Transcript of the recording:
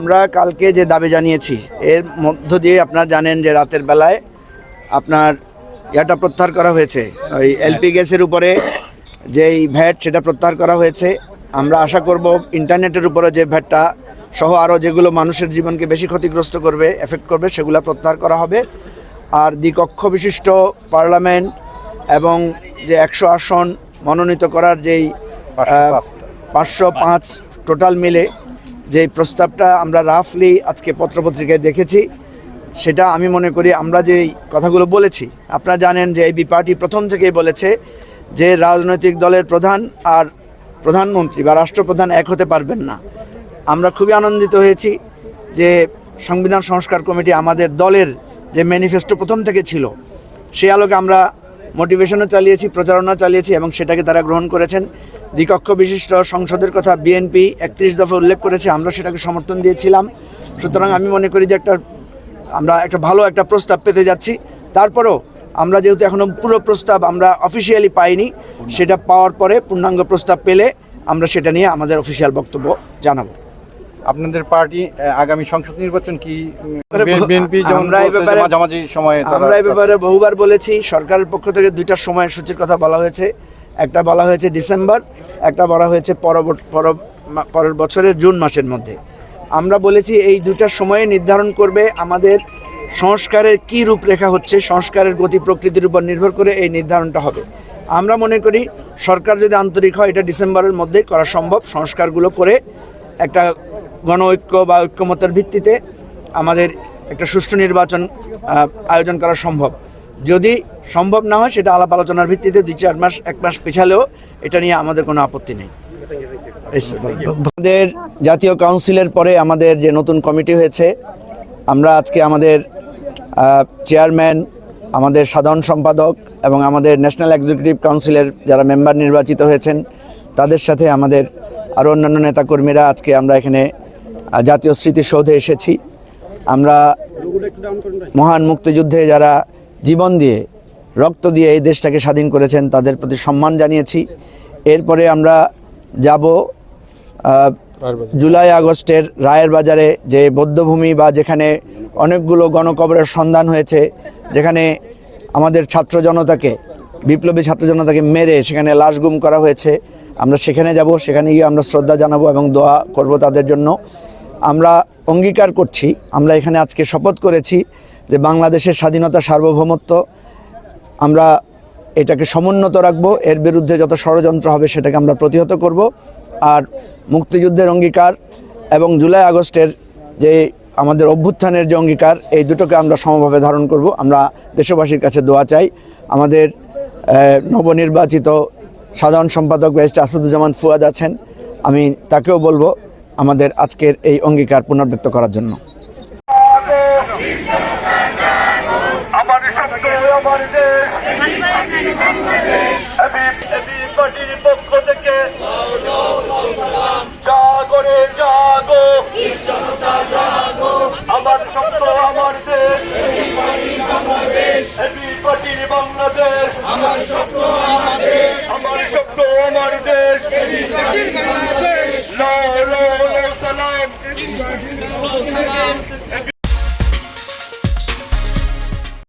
আমরা কালকে যে দাবি জানিয়েছি এর মধ্য দিয়ে আপনারা জানেন যে রাতের বেলায় আপনার ইয়াটা প্রত্যাহার করা হয়েছে। ওই এলপি গ্যাসের উপরে যেই ভ্যাট সেটা প্রত্যাহার করা হয়েছে। আমরা আশা করব ইন্টারনেটের উপরে যে ভ্যাটটা সহ আরও যেগুলো মানুষের জীবনকে বেশি ক্ষতিগ্রস্ত করবে এফেক্ট করবে সেগুলো প্রত্যাহার করা হবে। আর দ্বিকক্ষ বিশিষ্ট পার্লামেন্ট এবং যে একশো আসন মনোনীত করার যেই পাঁচশো পাঁচ টোটাল মিলে যে প্রস্তাবটা আমরা রাফলি আজকে পত্রপত্রিকায় দেখেছি, সেটা আমি মনে করি আমরা যেই কথাগুলো বলেছি, আপনারা জানেন যে এই পার্টি প্রথম থেকেই বলেছে যে রাজনৈতিক দলের প্রধান আর প্রধানমন্ত্রী বা রাষ্ট্রপ্রধান এক হতে পারবেন না। আমরা খুবই আনন্দিত হয়েছি যে সংবিধান সংস্কার কমিটি আমাদের দলের যে ম্যানিফেস্টো প্রথম থেকে ছিল, সেই আলোকে আমরা মোটিভেশনও চালিয়েছি প্রচারণা চালিয়েছি এবং সেটাকে তারা গ্রহণ করেছেন। দ্বিকক্ষ বিশিষ্ট সংসদের কথা বিএনপি একত্রিশ দফা উল্লেখ করেছে আমরা সেটাকে সমর্থন দিয়েছিলাম। সুতরাং আমি মনে করি যে একটা আমরা একটা ভালো একটা প্রস্তাব পেতে যাচ্ছি। তারপরেও আমরা যেহেতু এখনও পুরো প্রস্তাব আমরা অফিসিয়ালি পাইনি সেটা পাওয়ার পরে পূর্ণাঙ্গ প্রস্তাব পেলে আমরা সেটা নিয়ে আমাদের অফিসিয়াল বক্তব্য জানাব। আপনাদের পার্টি আগামী সংসদ নির্বাচন কি আমরা এই ব্যাপারে- আমরা এই ব্যাপারে বহুবার বলেছি সরকারের পক্ষ থেকে দুইটা সময়সূচির কথা বলা হয়েছে। একটা বলা হয়েছে ডিসেম্বর, একটা বলা হয়েছে পরের বছরের জুন মাসের মধ্যে। আমরা বলেছি এই দুটা সময়ে নির্ধারণ করবে আমাদের সংস্কারের কি রূপরেখা হচ্ছে, সংস্কারের গতি প্রকৃতির উপর নির্ভর করে এই নির্ধারণটা হবে। আমরা মনে করি সরকার যদি আন্তরিক হয়, এটা ডিসেম্বরের মধ্যেই করা সম্ভব। সংস্কারগুলো করে একটা গণ ঐক্য বা ঐক্যমতের ভিত্তিতে আমাদের একটা সুষ্ঠু নির্বাচন আয়োজন করা সম্ভব। যদি সম্ভব না হয়, সেটা আলাপ আলোচনার ভিত্তিতে দুই চার মাস, এক মাস পেছালেও এটা নিয়ে আমাদের কোনো আপত্তি নেই। আমাদের জাতীয় কাউন্সিলের পরে আমাদের যে নতুন কমিটি হয়েছে, আমরা আজকে আমাদের চেয়ারম্যান, আমাদের সাধারণ সম্পাদক এবং আমাদের ন্যাশনাল এক্সিকিউটিভ কাউন্সিলের যারা মেম্বার নির্বাচিত হয়েছেন, তাদের সাথে আমাদের আরও অন্যান্য নেতাকর্মীরা আজকে আমরা এখানে জাতীয় স্মৃতিসৌধে এসেছি। আমরা মহান মুক্তিযুদ্ধে যারা জীবন দিয়ে, রক্ত দিয়ে এই দেশটাকে স্বাধীন করেছেন, তাদের প্রতি সম্মান জানিয়েছি। এরপরে আমরা যাব জুলাই আগস্টের রায়ের বাজারে যে বৌদ্ধভূমি বা যেখানে অনেকগুলো গণকবরের সন্ধান হয়েছে, যেখানে আমাদের ছাত্র জনতাকে, বিপ্লবী ছাত্র জনতাকে মেরে সেখানে লাশ গুম করা হয়েছে, আমরা সেখানে যাব, সেখানে গিয়ে আমরা শ্রদ্ধা জানাব এবং দোয়া করব তাদের জন্য। আমরা অঙ্গীকার করছি, আমরা এখানে আজকে শপথ করেছি যে বাংলাদেশের স্বাধীনতা সার্বভৌমত্ব, আমরা এটাকে সমুন্নত রাখব, এর বিরুদ্ধে যত ষড়যন্ত্র হবে সেটাকে আমরা প্রতিহত করব। আর মুক্তিযুদ্ধের অঙ্গীকার এবং জুলাই আগস্টের যে আমাদের অভ্যুত্থানের যে অঙ্গীকার, এই দুটোকে আমরা সমভাবে ধারণ করব। আমরা দেশবাসীর কাছে দোয়া চাই। আমাদের নবনির্বাচিত সাধারণ সম্পাদক ব্যারিস্টার আসাদুজ্জামান ফুয়াদ আছেন। আমি তাকেও বলব আমাদের আজকের এই অঙ্গীকার পুনর্ব্যক্ত করার জন্য আমার শব্দ আমার দেশ এবি এবি পার্টির পক্ষ থেকে